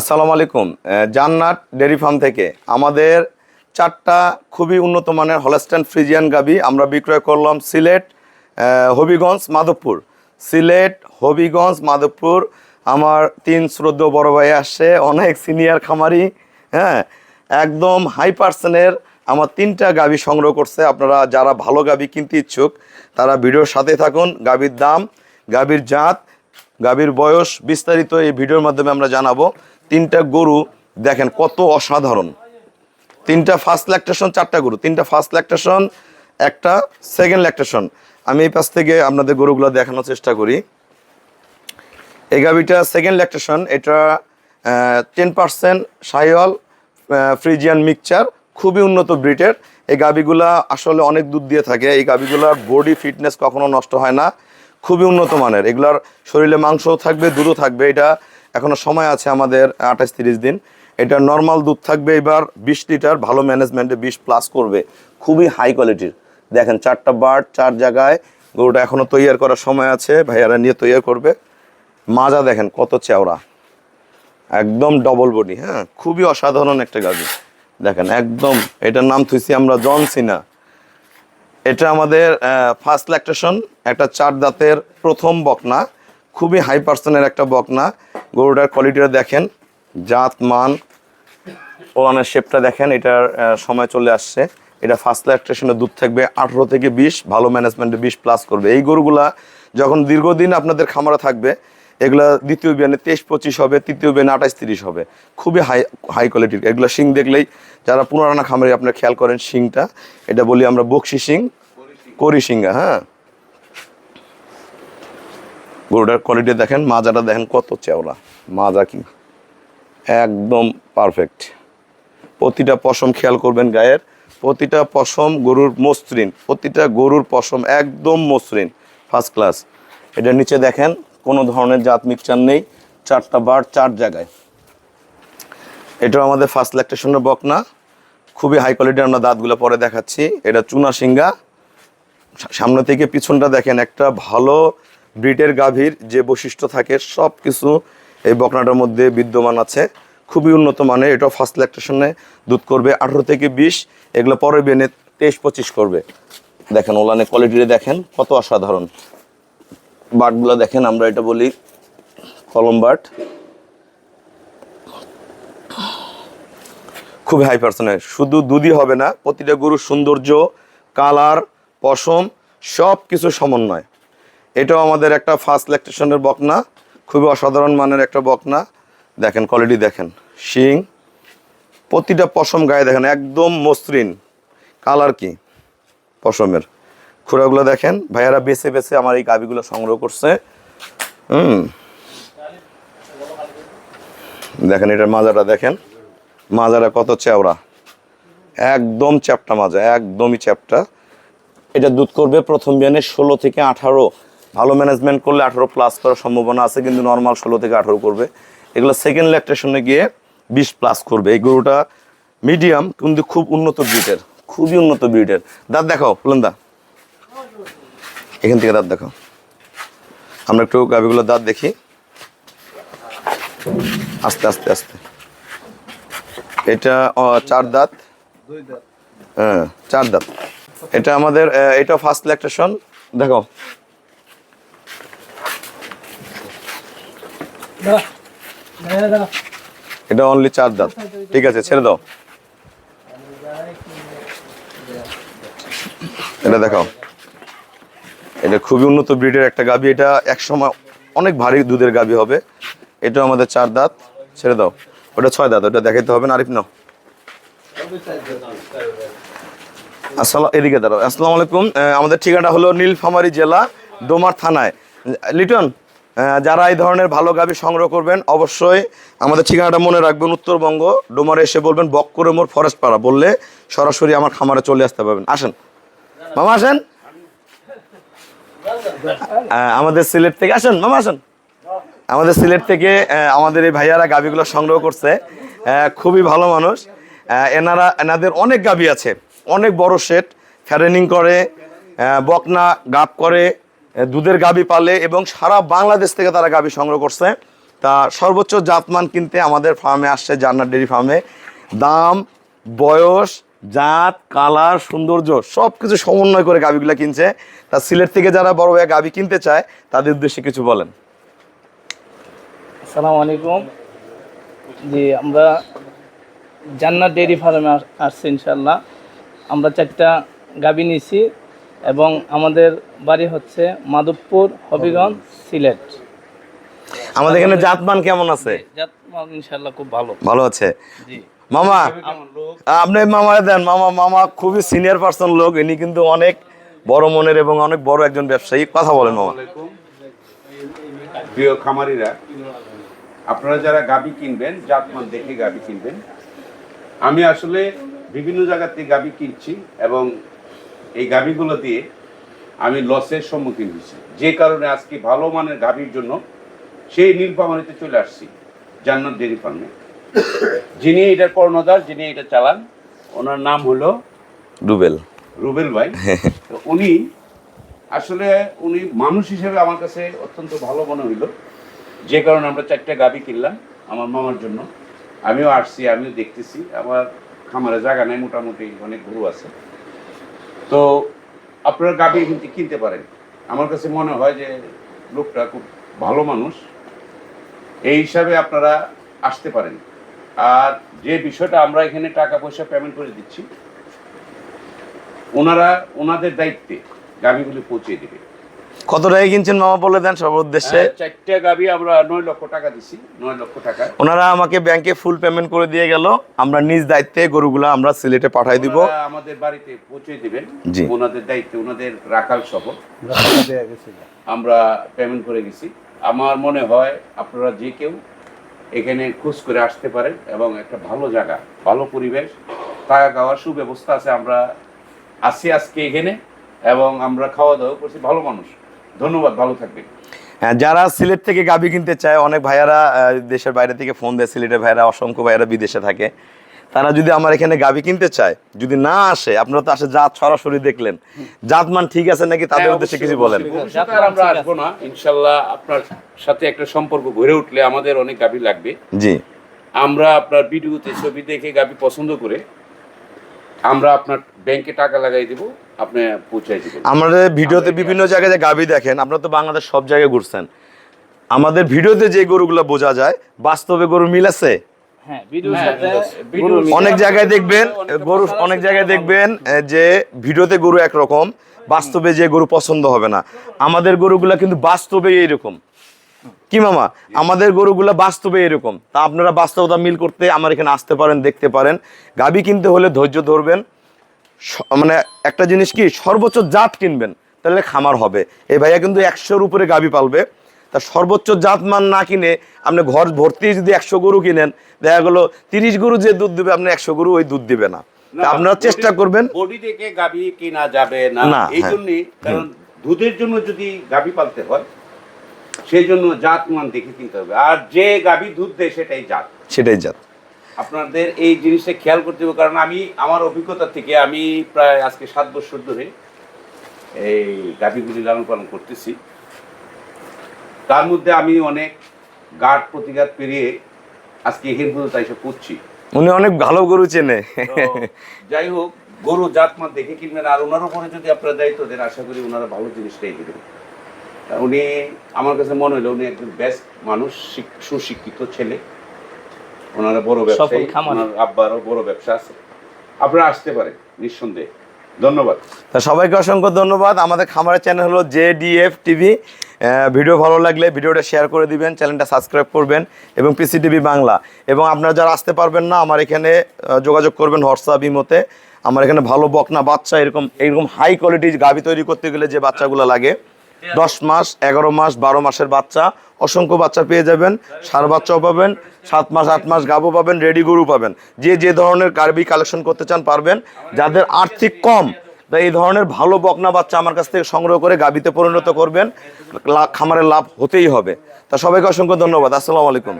আসসালামু আলাইকুম। জান্নাত ডেয়ারি ফার্ম থেকে আমাদের চারটা খুবই উন্নত মানের হলস্টাইন ফ্রিজিয়ান গাবি আমরা বিক্রয় করলাম সিলেট হবিগঞ্জ, মাধবপুর। সিলেট, হবিগঞ্জ, মাধবপুর, আমার তিন শ্রদ্ধ বড় ভাই আসছে অনেক সিনিয়র খামারি হ্যাঁ একদম হাই পার্সেন্টের আমার তিনটা গাবি সংগ্রহ করছে। আপনারা যারা ভালো গাবি কিনতে ইচ্ছুক, তারা ভিডিওর সাথে থাকুন, গাবির দাম, গাবির জাত গাভীর বয়স বিস্তারিত এই ভিডিওর মাধ্যমে আমরা জানাব। তিনটা গরু, দেখেন কত অসাধারণ। তিনটা ফার্স্ট ল্যাকটেশন চারটা গরু। তিনটা ফার্স্ট ল্যাকটেশন একটা সেকেন্ড ল্যাকটেশন আমি এই পাশ থেকে আপনাদের গরুগুলো দেখানোর চেষ্টা করি। এই গাভিটা সেকেন্ড ল্যাকটেশন এটা ten percent Sahiwal Friesian mixture, খুবই উন্নত ব্রিটের এই গাভিগুলা আসলে অনেক দুধ দিয়ে থাকে। এই গাভিগুলার বডি ফিটনেস কখনো নষ্ট হয় না। খুবই উন্নত মানের। এগুলার শরীরে মাংসও থাকবে, দুধও থাকবে। এটা এখনও সময় আছে আমাদের আঠাশ তিরিশ দিন। এটা নর্মাল দুধ থাকবে এবার বিশ লিটার, ভালো ম্যানেজমেন্টে বিশ প্লাস করবে। খুবই হাই কোয়ালিটির দেখেন, চারটা বার্ড চার জায়গায় গরুটা এখনও তৈয়ার করার সময় আছে, ভাইয়ারা নিয়ে তৈয়ার করবে। মাজা দেখেন কত চেওড়া। একদম ডবল বডি হ্যাঁ? খুবই অসাধারণ একটা গাভি। দেখেন, একদম, এটার নাম থুইছি আমরা জন সিনা এটা আমাদের ফার্স্ট ল্যাকটেশন একটা চার দাঁতের প্রথম বকনা। খুবই হাই পার্সেন্টের একটা বকনা। গরুটার কোয়ালিটিটা দেখেন, জাত, মান ওলানের শেপটা দেখেন, এটার সময় চলে আসছে। এটা ফার্স্ট ল্যাকটেশনে দুধ থাকবে আঠেরো থেকে বিশ, ভালো ম্যানেজমেন্টে বিশ প্লাস করবে। এই গরুগুলা যখন দীর্ঘদিন আপনাদের খামারে থাকবে, এগুলা দ্বিতীয় বিয়ানে তেইশ, পঁচিশ হবে, তৃতীয় বিয়ানে আঠাশ তিরিশ হবে। খুবই হাই হাই কোয়ালিটির এগুলো শিং দেখলেই যারা পুনরানা খামারে আপনারা খেয়াল করেন শিংটা, এটা বলি আমরা বক্সি শিং, করি শিঙ্গা হ্যাঁ। গরুটার কোয়ালিটি দেখেন, মাজাটা দেখেন কত চেওড়া। মাজা কি? একদম পারফেক্ট প্রতিটা পশম খেয়াল করবেন গায়ের, প্রতিটা পশম গরুর মসৃণ, প্রতিটা গরুর পশম একদম মসৃণ ফার্স্ট ক্লাস এটার নিচে দেখেন, কোনো ধরনের জাত মিক্সচার নেই, চারটা বার চার জায়গায়। এটাও আমাদের ফার্স্ট ল্যাকটেশনের বকনা। খুবই হাই কোয়ালিটির আমরা দাঁতগুলো পরে দেখাচ্ছি। এটা চুনা সিঙ্গা সামনে থেকে পিছনটা দেখেন, একটা ভালো ব্রিটের গাভীর যে বৈশিষ্ট্য থাকে, সব কিছু এই বকনাটার মধ্যে বিদ্যমান আছে। খুবই উন্নত মানের, এটাও ফার্স্ট ল্যাকটেশনে দুধ করবে, আঠেরো থেকে বিশ, এগুলো পরে বেনে তেইশ, পঁচিশ করবে। দেখেন, ওলানে কোয়ালিটিটা দেখেন, কত অসাধারণ। বাটগুলো দেখেন, আমরা এটা বলি কলম বাট। খুবই হাই পার্সেন্টেজ শুধু দুধই হবে না, প্রতিটা গরুর সৌন্দর্য কালার পশম সব কিছু সমন্বয়। এটাও আমাদের একটা ফার্স্ট ল্যাকটেশনের বকনা, খুবই অসাধারণ মানের একটা বকনা। দেখেন কোয়ালিটি দেখেন, শিং, প্রতিটা পশম গায়ে দেখেন, একদম মসৃণ। কালার কি? পশমের। খুঁড়াগুলো দেখেন, ভাইয়ারা বেছে বেছে আমার এই গাবিগুলো সংগ্রহ করছে। হুম। দেখেন, এটার মাজাটা দেখেন মাজারা কত চেওড়া। একদম চ্যাপটা মাজা, একদমই চ্যাপটা। এটা দুধ করবে প্রথম বিয়ানে ষোলো থেকে আঠারো। ভালো ম্যানেজমেন্ট করলে আঠারো প্লাস করার সম্ভাবনা আছে, কিন্তু নর্মাল ষোলো থেকে আঠারো করবে। এগুলো সেকেন্ড ল্যাকটেশনে গিয়ে বিশ প্লাস করবে। এই গরুটা মিডিয়াম কিন্তু খুব উন্নত ব্রিডের খুবই উন্নত ব্রিডের দাঁত দেখাও ফুলন্দা এখান থেকে দাঁত দেখাও। আমরা একটু গাভিগুলোর দাঁত দেখি। আস্তে আস্তে আস্তে। এটা চার দাঁত। হ্যাঁ চার দাঁত। এটা আমাদের এটা ফার্স্ট ল্যাকটেশন দেখো এটা অনলি চার দাঁত। ঠিক আছে, ছেড়ে দাও। এটা দেখাও। এটা খুবই উন্নত ব্রিডের একটা গাভি এটা একসময় অনেক ভারী দুধের গাভি হবে। এটা আমাদের চার দাঁত। ছেড়ে দাও। ওটা ছয় দাঁত, ওটা দেখাইতে হবে না। আরিফ, নাও। আসসালাম এদিকে দাঁড়াও। আসসালামু আলাইকুম। আমাদের ঠিকানা হলো নীলফামারী জেলা ডোমার থানায়। লিটন যারা এই ধরনের ভালো গাভি সংগ্রহ করবেন, অবশ্যই আমাদের ঠিকানাটা মনে রাখবেন উত্তরবঙ্গ। ডোমারে এসে বলবেন, বক্করে মোড় ফরেস্ট পাড়া বললে সরাসরি আমার খামারে চলে আসতে পারবেন। আসেন। মামা, আসেন। আমাদের সিলেট থেকে, আসেন। মামা, আসেন। আমাদের সিলেট থেকে আমাদের এই ভাইয়ারা গাভিগুলো সংগ্রহ করছে। খুবই ভালো মানুষ। এনারা, এনাদের অনেক গাভি আছে। অনেক বড় সেট। ফ্যারেনিং করে বকনা গাপ করে দুধের গাভি পালে এবং সারা বাংলাদেশ থেকে তারা গাভি সংগ্রহ করছে। তা সর্বোচ্চ জাতমান কিনতে আমাদের ফার্মে আসছে জান্নার ডেরি ফার্মে। দাম, বয়স, জাত, কালার, সৌন্দর্য সব কিছু সমন্বয় করে গাভিগুলো কিনছে। তা সিলেট থেকে যারা বড় ভাইয়া গাভি কিনতে চায়, তাদের উদ্দেশ্যে কিছু বলেন। আসসালামু আলাইকুম। জি, আমরা জান্নাত ডেয়ারি ফার্মে আস- আসছি ইনশাল্লাহ আমরা চারটা গাবি নিয়েছি। এবং আমাদের বাড়ি হচ্ছে মাধবপুর হবিগঞ্জ সিলেট। আমাদের এখানে জাতমান কেমন আছে? জাত মাল ইনশাল্লাহ খুব ভালো। ভালো আছে? জি। মামা আপনি মামারে দেন। মামা মামা খুবই সিনিয়র পার্সন লোক। ইনি কিন্তু অনেক বড় মনের এবং অনেক বড় একজন ব্যবসায়ী। কথা বলেন মামা। প্রিয় খামারিরা আপনারা যারা গাবি কিনবেন জাতমান দেখে গাবি কিনবেন আমি আসলে বিভিন্ন জায়গা থেকে গাবি কিনছি এবং এই গাবিগুলো দিয়ে আমি লসের সম্মুখীন হয়েছি। যে কারণে আজকে ভালো মানের গাবির জন্য সেই নীলপামারিতে চলে আসছি জান্নাত ডেরি ফার্মে। যিনি এটার কর্ণধার যিনি এটা চালান ওনার নাম হলো রুবেল। রুবেল ভাই। তো উনি আসলে উনি মানুষ হিসেবে আমার কাছে অত্যন্ত ভালো মনে হইল। যে কারণে আমরা চারটে গাবি কিনলাম আমার মামার জন্য। আমিও আসছি আমিও দেখতেছি। আমার খামারে জায়গা নেই মোটামুটি অনেক গরু আছে। তো আপনারা গাভী কিন্তু কিনতে পারেন। আমার কাছে মনে হয় যে লোকটা খুব ভালো মানুষ। এই হিসাবে আপনারা আসতে পারেন। আর যে বিষয়টা আমরা এখানে টাকা পয়সা পেমেন্ট করে দিচ্ছি, ওনারা, ওনাদের দায়িত্বে গাভীগুলি পৌঁছে দেবে। কত টাকা কিনছেন মামা বলে দেন সবার উদ্দেশ্যে? হ্যাঁ, চারটে গাবি আমরা নয় লক্ষ টাকা দিছি নয় লক্ষ টাকা। ওনারা আমাকে ব্যাংকে ফুল পেমেন্ট করে দিয়ে গেল। আমরা নিজ দায়িত্বে গরুগুলো আমরা সিলেটে পাঠাই দিব। আমাদের বাড়িতে পৌঁছে দিবেন। জি। ওনাদের দায়িত্বে ওনাদের রাখাল সহ। আমরা পেমেন্ট করে গেছি। আমার মনে হয় আপনারা যে কেউ এখানে খোঁজ করে আসতে পারেন এবং একটা ভালো জায়গা ভালো পরিবেশ থাকা খাওয়ার সুব্যবস্থা আছে। আমরা আছি আজকে এখানে এবং আমরা খাওয়া দাওয়া করছি। ভালো মানুষ। ধন্যবাদ ভালো থাকবেন। হ্যাঁ, যারা সিলেট থেকে গাবি কিনতে চায় অনেক ভাইয়ারা দেশের বাইরে থেকে ফোন দেয় সিলেটের ভাইয়ারা অসংখ্য ভাইয়ারা বিদেশে থাকে। তারা যদি আমার এখানে গাবি কিনতে চায় যদি না আসে আপনারা তো আসে জাত সরাসরি দেখলেন। জাত মান ঠিক আছে নাকি? তাদের হ্যাঁ, উদ্দেশ্যে কিছু বলেন। আমরা আসব না। ইনশাল্লাহ আপনার সাথে একটা সম্পর্ক গড়ে উঠলে আমাদের অনেক গাবি লাগবে। জি। আমরা আপনার ভিডিওতে ছবি দেখে গাবি পছন্দ করে আমরা আপনার ব্যাংকে টাকা লাগাই দিব আপনি পৌঁছাই দিবেন। আমাদের ভিডিওতে বিভিন্ন জায়গায় যে গাবি দেখেন আপনারা তো বাংলাদেশ সব জায়গায় ঘুরছেন। আমাদের ভিডিওতে যে গরুগুলো বোঝা যায় বাস্তবে গরু মিল আছে? অনেক জায়গায় দেখবেন গরু অনেক জায়গায় দেখবেন যে ভিডিওতে গরু একরকম বাস্তবে যে গরু পছন্দ হবে না। আমাদের গরুগুলা কিন্তু বাস্তবে এইরকম। কি মামা? আমাদের গরুগুলা বাস্তবে এরকম। তা আপনারা বাস্তবতা মিল করতে আমার এখানে আসতে পারেন দেখতে পারেন। গাবি কিনতে হলে ধৈর্য ধরবেন। মানে একটা জিনিস কি সর্বোচ্চ জাত কিনবেন তাহলে খামার হবে। এই ভাইয়া কিন্তু একশোর উপরে গাবি পালবে। তা সর্বোচ্চ জাত মান না কিনে আপনি ঘর ভর্তি যদি একশো গরু কিনেন দেখা গেলো তিরিশ গরু যে দুধ দেবে আপনি একশো গরু ওই দুধ দিবে না। আপনারা চেষ্টা করবেন। বডি দেখে গাবি কেনা যাবে না? এই হ্যাঁ। জন্যই কারণ দুধের জন্য যদি গাবি পালতে হয় সেই জন্য জাত মান দেখে কিনতে হবে। আর যে গাভী দুধ দেয় সেটাই জাত। সেটাই জাত। আপনাদের এই জিনিসটা খেয়াল করতে হবে কারণ আমি আমার অভিজ্ঞতা থেকে আমি প্রায় আজকে সাত বছর ধরে এই গাভীগুলি লালন পালন করতেছি। তার মধ্যে আমি অনেক গাঢ় প্রতিঘাত পেরিয়ে আজকে এখানে পর্যন্ত এসে করছি উনি অনেক ভালো গরু চেনে। যাই হোক গরু জাতমান দেখে কিনবেন আর ওনার উপরে যদি আপনারা দায়িত্ব দেন আশা করি ওনারা ভালো জিনিসটাই দেবেন। উনি আমার কাছে মনে হলো উনি একজন বেস্ট মানুষ সুশিক্ষিত ছেলে। ওনারা বড় ব্যবসায়ী ওনার আব্বারও বড় ব্যবসা আছে। আপনারা আসতে পারেন নিঃসন্দেহে। ধন্যবাদ। তা সবাইকে অসংখ্য ধন্যবাদ। আমাদের খামারের চ্যানেল হলো জে ডিএফ টিভি ভিডিও ভালো লাগলে ভিডিওটা শেয়ার করে দিবেন চ্যানেলটা সাবস্ক্রাইব করবেন এবং পিসি টিভি বাংলা। এবং আপনারা যারা আসতে পারবেন না আমার এখানে যোগাযোগ করবেন হোয়াটসঅ্যাপ ইমোতে। আমার এখানে ভালো বকনা বাচ্চা এরকম এরকম হাই কোয়ালিটির গাভি তৈরি করতে গেলে যে বাচ্চাগুলো লাগে দশ মাস, এগারো মাস, বারো মাসের বাচ্চা। অসংখ্য বাচ্চা পেয়ে যাবেন, সার বাচ্চাও পাবেন, সাত মাস, আট মাস গাবো পাবেন, রেডি গরু পাবেন। যে যে ধরনের কার্বি কালেকশন করতে চান পারবেন, যাদের আর্থিক কম তা এই ধরনের ভালো বকনা বাচ্চা আমার কাছ থেকে সংগ্রহ করে গাবিতে পরিণত করবেন। খামারের লাভ হতেই হবে। তা সবাইকে অসংখ্য ধন্যবাদ। আসসালামু আলাইকুম।